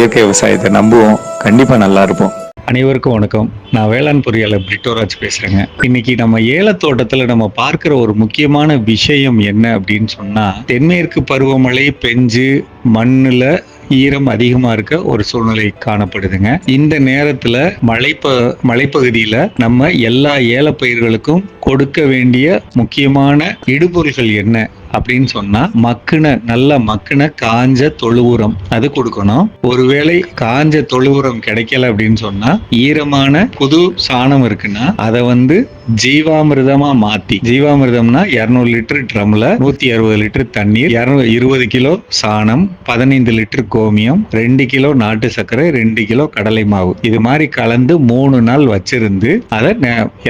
இயற்கை விவசாயத்தை நம்புவோம். கண்டிப்பாக நல்லா இருப்போம். அனைவருக்கும் வணக்கம். நான் வேளாண் பொறியாளர் பிரிட்டோராஜ் பேசுறேங்க. இன்னைக்கு நம்ம ஏலத்தோட்டத்துல நம்ம பார்க்கிற ஒரு முக்கியமான விஷயம் என்ன அப்படின்னு சொன்னா தென்மேற்கு பருவமழை பெஞ்சு மண்ணுல ஈரம் அதிகமா இருக்க ஒரு சூழ்நிலை காணப்படுதுங்க. இந்த நேரத்துல மலைப்ப மலைப்பகுதியில நம்ம எல்லா ஏலப்பயிர்களுக்கும் கொடுக்க வேண்டிய முக்கியமான இடுபொருள்கள் என்ன? அப்படின்னு சொன்னா மக்குன நல்ல மக்குன காஞ்ச தொழு உரம் அது கொடுக்கணும். ஒருவேளை காஞ்ச தொழு உரம் கிடைக்கல அப்படின்னு சொன்னா ஈரமான புது சாணம் இருக்குன்னா அதை வந்து ஜீவாமிர்தமா மாத்தி ஜீவாமிர்தம்னா இருநூறு லிட்டர் ட்ரம்ல நூத்தி அறுபது லிட்டர் தண்ணீர் இருபது கிலோ சாணம் பதினைந்து லிட்டர் கோமியம் ரெண்டு கிலோ நாட்டு சர்க்கரை ரெண்டு கிலோ கடலை மாவு. இது மாதிரி கலந்து மூணு நாள் வச்சிருந்து அதை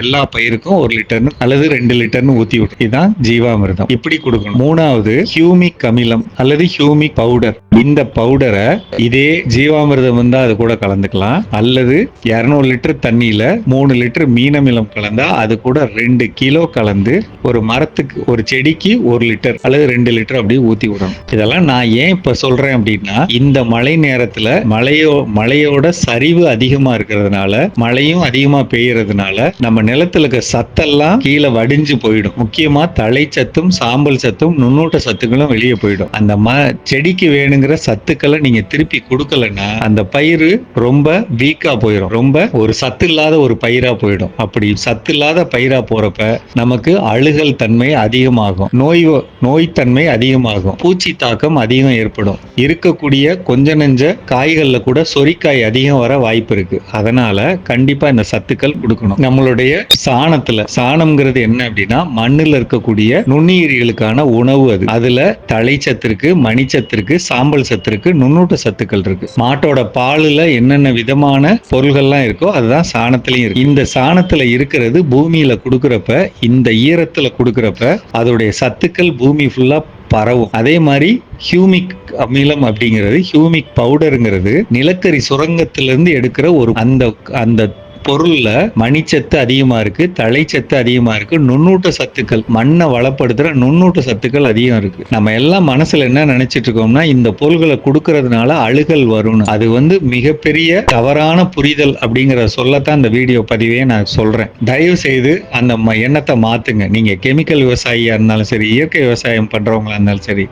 எல்லா பயிருக்கும் ஒரு லிட்டர்னு அல்லது ரெண்டு லிட்டர்னு ஊத்தி விட்டு இதுதான் ஜீவாமிர்தம். இப்படி கொடுக்கணும். மூணாவது ஹியூமிக் அமிலம் அல்லது ஹியூமிக் பவுடர் இந்த பவுடரை இதே ஜீவாமிர்தம் வந்தா அது கூட கலந்துக்கலாம். அல்லது இருநூறு லிட்டர் தண்ணியில மூணு லிட்டர் மீனமிலம் கலந்தா அது கூட ரெண்டு கிலோ கலந்து ஒரு மரத்துக்கு ஒரு செடிக்கு ஒரு லிட்டர் அல்லது ரெண்டு லிட்டர் அப்படியே ஊத்தி விடணும். இதெல்லாம் நான் ஏன் இப்ப சொல்றேன் அப்படின்னா இந்த மழை நேரத்துல மழையோ மழையோட சரிவு அதிகமா இருக்கிறதுனால மழையும் அதிகமா பெய்யறதுனால நம்ம நிலத்துல இருக்க சத்தெல்லாம் கீழே வடிஞ்சு போயிடும். முக்கியமா தழைச்சத்தும் சாம்பல் சத்தும் நுண்ணூட்ட சத்துக்களும் வெளியே போயிடும். அந்த ம செடிக்கு வேணுங்கிற சத்துக்களை நீங்க திருப்பி கொடுக்கலன்னா அந்த பயிர் ரொம்ப வீக்கா போயிடும் ரொம்ப ஒரு சத்து இல்லாத ஒரு பயிரா போயிடும். அப்படி சத்து இல்லாத பயிரா போறப்ப நமக்கு அழுகல் தன்மை அதிகமாகும். நோய் நோய்த்தன்மை அதிகமாகும். பூச்சி தாக்கம் அதிகம் ஏற்படும். இருக்கக்கூடிய கொஞ்ச நெஞ்ச காய்கள்ல கூட சொரிக்காய் அதிகம் வர வாய்ப்பு இருக்கு. அதனால கண்டிப்பா இந்த சத்துக்கள் கொடுக்கணும். நம்மளுடைய சாணத்துல சாணம்ங்கிறது என்ன அப்படின்னா மண்ணுல இருக்கக்கூடிய நுண்ணுயிரிகளுக்கான உணவு அது. அதுல தழைச்சத்து இருக்கு மணிச்சத்து இருக்கு சாம்பல் சத்து இருக்கு நுண்ணூட்ட சத்துக்கள் இருக்கு. மாட்டோட பாலுல என்னென்ன விதமான பொருள்கள்லாம் இருக்கோ அதுதான் சாணத்திலையும் இருக்கு. இந்த சாணத்துல இருக்கிறது பூமியில கொடுக்கறப்ப இந்த ஈரத்துல கொடுக்கறப்ப அதோடைய சத்துக்கள் பூமி ஃபுல்லா பரவும். அதே மாதிரி ஹியூமிக் அமிலம் அப்படிங்கிறது ஹியூமிக் பவுடருங்கிறது நிலக்கரி சுரங்கத்திலிருந்து எடுக்கிற ஒரு அந்த அந்த பொருள்ல மணிச்சத்து அதிகமா இருக்கு தழைச்சத்து அதிகமா இருக்கு நுண்ணூட்ட சத்துக்கள் மண்ணை வளப்படுத்துற நுண்ணூட்ட சத்துக்கள் அதிகம் இருக்கு. நம்ம எல்லாம் மனசுல என்ன நினைச்சிட்டு இருக்கோம்னா இந்த பொருள்களை கொடுக்கறதுனால அழுகல் வரும்னு. அது வந்து மிகப்பெரிய தவறான புரிதல் அப்படிங்கிற சொல்லத்தான் இந்த வீடியோ பதிவே நான் சொல்றேன். தயவு செய்து அந்த ம- எண்ணத்தை மாத்துங்க. நீங்க கெமிக்கல் விவசாயியா இருந்தாலும் சரி இயற்கை விவசாயம் பண்றவங்களா இருந்தாலும் சரி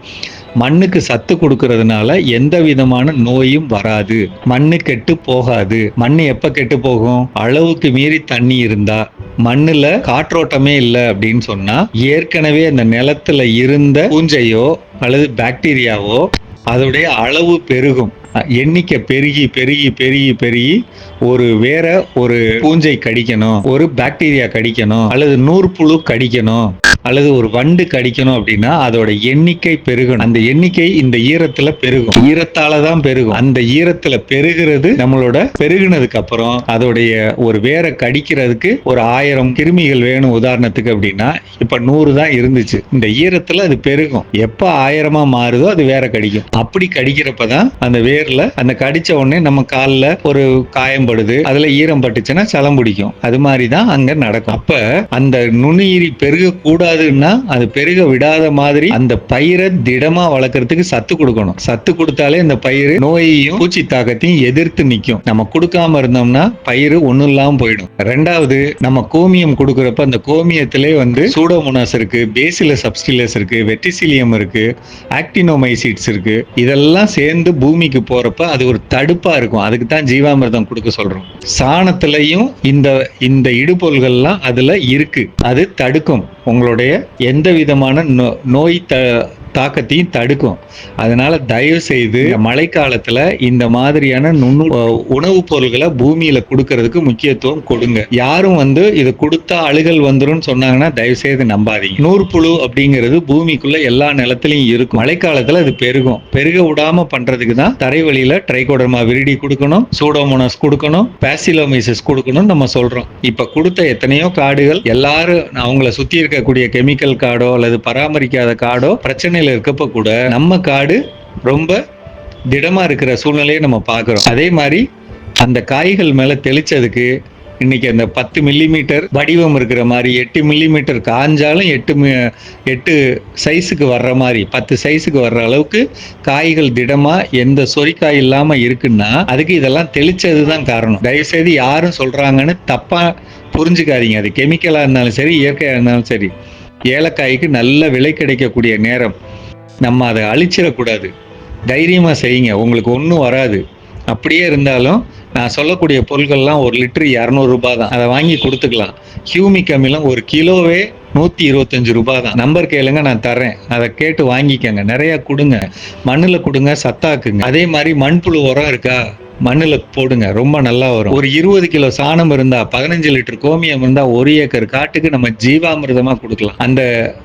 மண்ணுக்கு சத்து கொடுக்கறதுனால எந்த விதமான நோயும் வராது. மண்ணு கெட்டு போகாது. மண்ணு எப்ப கெட்டு போகும்? அளவுக்கு மீறி தண்ணி இருந்தா. மண்ணுல காற்றோட்டமே இல்லை அப்படின்னு சொன்னா ஏற்கனவே அந்த நிலத்துல இருந்த பூஞ்சையோ அல்லது பாக்டீரியாவோ அதோடைய அளவு பெருகும். எண்ணிக்கை பெருகி பெருகி பெருகி பெருகி ஒரு வேற ஒரு பூஞ்சை கடிக்கணும் ஒரு பாக்டீரியா கடிக்கணும் அல்லது நூற்புழு கடிக்கணும். அல்லது ஒரு வண்டு கடிக்கணும் அப்படின்னா அதோட எண்ணிக்கை பெருகணும். அந்த எண்ணிக்கை இந்த ஈரத்துல பெருகும். ஈரத்தால தான் பெருகும். அந்த ஈரத்துல பெருகிறது நம்மளோட பெருகினதுக்கு அப்புறம் அதோடைய ஒரு வேரை கடிக்கிறதுக்கு ஒரு ஆயிரம் கிருமிகள் வேணும் உதாரணத்துக்கு அப்படின்னா இப்ப நூறு தான் இருந்துச்சு. இந்த ஈரத்துல அது பெருகும். எப்ப ஆயிரமா மாறுதோ அது வேற கடிக்கும். அப்படி கடிக்கிறப்ப தான் அந்த வேர்ல அந்த கடிச்ச உடனே நம்ம காலில் ஒரு காயம் படுது அதுல ஈரம் பட்டுச்சுன்னா சலம் பிடிக்கும். அது மாதிரி தான் அங்க நடக்கும். அப்ப அந்த நுண்ணுயிரி பெருகக்கூடாது விடாதுன்னா அது பெருக விடாத மாதிரி அந்த பயிரை திடமா வளர்க்கறதுக்கு சத்து கொடுக்கணும். சத்து கொடுத்தாலே இந்த பயிர் நோயையும் பூச்சி தாக்கத்தையும் எதிர்த்து நிற்கும் நம்ம கொடுக்காம இருந்தோம்னா பயிர் ஒன்றும் இல்லாம போயிடும். ரெண்டாவது நம்ம கோமியம் கொடுக்குறப்ப அந்த கோமியத்திலே வந்து சூடோமோனாஸ் இருக்கு பேசில சப்ஸ்டிலஸ் இருக்கு வெட்டிசிலியம் இருக்கு ஆக்டினோமைசிட்ஸ் இருக்கு. இதெல்லாம் சேர்ந்து பூமிக்கு போறப்ப அது ஒரு தடுப்பா இருக்கும். அதுக்கு தான் ஜீவாமிர்தம் கொடுக்க சொல்றோம். சாணத்திலையும் இந்த இந்த இடுபொல்கள்லாம் அதுல இருக்கு. அது தடுக்கும். உங்களுடைய எந்த விதமான நோ- நோய் த தாக்கத்தையும் தடுக்கும். அதனால தயவு செய்து இந்த மழைக்காலத்துல இந்த மாதிரியான நுண்ணு உணவுப் பொருள்களை பூமியில கொடுக்கறதுக்கு முக்கியத்துவம் கொடுங்க. யாரும் வந்து இது கொடுத்தா அழுகல் வந்துரும் சொன்னாங்கன்னா தயவு செய்து நம்பாதீங்க நூற்புழு அப்படிங்கிறது பூமிக்குள்ள எல்லா நிலத்திலையும் இருக்கும். மழைக்காலத்துல அது பெருகும். பெருக விடாம பண்றதுக்கு தான் தரைவழியில ட்ரைகோடர்மா விரிடி கொடுக்கணும் சூடோமோனஸ் கொடுக்கணும் பாசிலோமைசிஸ் கொடுக்கணும் நம்ம சொல்றோம். இப்ப கொடுத்த எத்தனையோ காடுகள் எல்லாரும் அவங்கள சுத்தி இருக்கக்கூடிய கெமிக்கல் காடோ அல்லது பராமரிக்காத காடோ பிரச்சனையில இருக்கப்ப கூட நம்ம காடு ரொம்ப திடமா இருக்கிற சூழ்நிலையை நம்ம பார்க்குறோம். அதே மாதிரி அந்த காய்கள் மேல தெளிச்சதுக்கு இன்னைக்கு அந்த பத்து மில்லிமீட்டர் வடிவம் இருக்கிற மாதிரி எட்டு மில்லிமீட்டர் காஞ்சாலும் எட்டு மி- எட்டு சைஸுக்கு வர்ற மாதிரி பத்து சைஸுக்கு வர்ற அளவுக்கு காய்கள் திடமா எந்த சொரிக்காய் இல்லாம இருக்குன்னா அதுக்கு இதெல்லாம் தெளிச்சது தான் காரணம். தயவுசெய்து யாரும் சொல்றாங்கன்னு தப்பா புரிஞ்சுக்காதீங்க. அது கெமிக்கலா இருந்தாலும் சரி இயற்கையா இருந்தாலும் சரி. ஏலக்காய்க்கு நல்ல விலை கிடைக்கக்கூடிய நேரம். நம்ம அதை அழிச்சிடக்கூடாது. தைரியமாக செய்யுங்க. உங்களுக்கு ஒன்றும் வராது. அப்படியே இருந்தாலும் நான் சொல்லக்கூடிய பொருட்கள்லாம் ஒரு லிட்டர் இரநூறுபா தான் அதை வாங்கி கொடுத்துக்கலாம். ஹியூமிக் அமிலம் ஒரு கிலோவே நூற்றி இருபத்தஞ்சு ரூபாய் தான் நம்பர் கேளுங்க நான் தரேன் அதை கேட்டு வாங்கிக்கங்க. நிறையா கொடுங்க. மண்ணில் கொடுங்க சத்தாக்குங்க அதே மாதிரி மண்புழு உரம் இருக்கா? மண்ணில் போடுங்க ரொம்ப நல்லா வரும். ஒரு இருபது கிலோ சாணம் இருந்தா பதினஞ்சு லிட்டர் கோமியம் இருந்தா ஒரு ஏக்கர் காட்டுக்கு நம்ம ஜீவாமிர்தமா கொடுக்கலாம். அந்த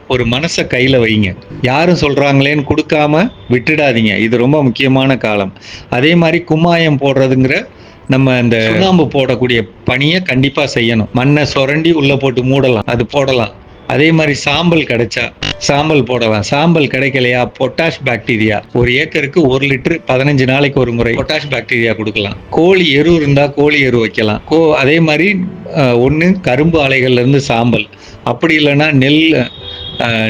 ஒரு மனசை கையில வைங்க. யாரும் சொல்றாங்களேன்னு கொடுக்காம விட்டுடாதீங்க. இது ரொம்ப முக்கியமான காலம். அதே மாதிரி கும்மாயம் போடுறதுங்கிற நம்ம இந்த சுண்ணாம்பு போடக்கூடிய பணியை கண்டிப்பா செய்யணும். மண்ணை சுரண்டி உள்ள போட்டு மூடலாம். அது போடலாம். அதே மாதிரி சாம்பல் கிடைச்சா சாம்பல் போடலாம் சாம்பல் கிடைக்கலையா? பொட்டாஷ் பாக்டீரியா ஒரு ஏக்கருக்கு ஒரு லிட்டர் பதினஞ்சு நாளைக்கு ஒரு முறை பொட்டாஷ் பாக்டீரியா கொடுக்கலாம். கோழி எரு இருந்தா கோழி எரு வைக்கலாம். கோ அதே மாதிரி ஒன்று கரும்பு ஆலைகள்ல இருந்து சாம்பல். அப்படி இல்லைன்னா நெல்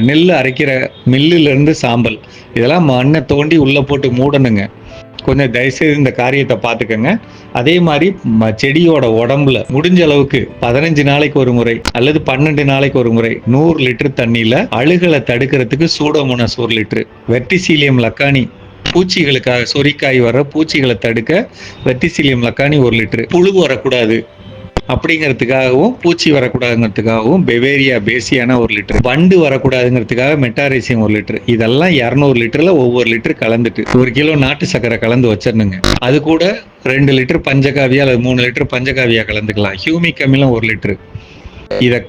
நெல் அரைக்கிற மில்லுல இருந்து சாம்பல். இதெல்லாம் மண்ணை தோண்டி உள்ள போட்டு மூடணுங்க. கொஞ்சம் தயவுசெய்து இந்த காரியத்தை பார்த்துக்கோங்க. அதே மாதிரி ம- செடியோட உடம்புல முடிஞ்ச அளவுக்கு பதினஞ்சு நாளைக்கு ஒரு முறை அல்லது பன்னெண்டு நாளைக்கு ஒரு முறை நூறு லிட்டர் தண்ணியில் அழுகலை தடுக்கிறதுக்கு சூடோமோனஸ் ஒரு லிட்டர் வெர்டிசீலியம் லக்கானி பூச்சிகளுக்காக சொரிக்காய் வர பூச்சிகளை தடுக்க வெர்டிசீலியம் லக்கானி ஒரு லிட்டர். புழு வரக்கூடாது. அப்படிங்கிறதுக்காகவும் பூச்சி வரக்கூடாதுங்கிறதுக்காகவும் பெவேரியா பேசியான ஒரு லிட்டர் வண்டு வரக்கூடாதுங்கிறதுக்காக மெட்டாரைசியம் ஒரு லிட்டர் இதெல்லாம் இரநூறு லிட்டர்ல ஒவ்வொரு லிட்டர் கலந்துட்டு ஒரு கிலோ நாட்டு சக்கரை கலந்து வச்சிடணுங்க. அது கூட ரெண்டு லிட்டர் பஞ்சகாவியா அல்லது மூணு லிட்டர் பஞ்சகாவியா கலந்துக்கலாம். ஹியூமிக் அமிலம் ஒரு லிட்டர். இதை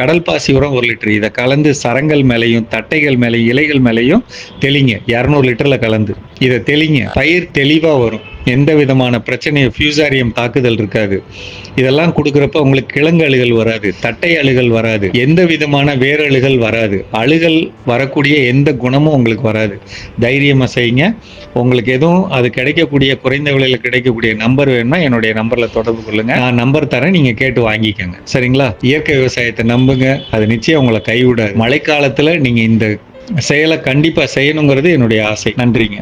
கடல் பாசி உரம் ஒரு லிட்டர். இதை கலந்து சரங்கள் மேலேயும் தட்டைகள் மேலேயும் இலைகள் மேலேயும் தெளிங்க. இரநூறு லிட்டர்ல கலந்து. இதை தெளிங்க. பயிர் தெளிவா வரும். எந்த விதமான பிரச்சனையும் ஃபியூசாரியம் தாக்குதல் இருக்காது. இதெல்லாம் கொடுக்குறப்ப உங்களுக்கு கிழங்கு அழுகல் வராது தட்டை அழுகல் வராது எந்த விதமான வேரழுகல் வராது. அழுகல் வரக்கூடிய எந்த குணமும் உங்களுக்கு வராது. தைரியமாக செய்யுங்க உங்களுக்கு எதுவும் அது கிடைக்கக்கூடிய குறைந்த விலையில் கிடைக்கக்கூடிய நம்பர் வேணும்னா என்னுடைய நம்பரில் தொடர்பு கொள்ளுங்க. நான் நம்பர் தரேன் நீங்கள் கேட்டு வாங்கிக்கோங்க. சரிங்களா? இயற்கை விவசாயத்தை நம்புங்க. அது நிச்சயம் உங்களை கைவிடாது. மழைக்காலத்தில் நீங்கள் இந்த செயலை கண்டிப்பாக செய்யணுங்கிறது என்னுடைய ஆசை. நன்றிங்க.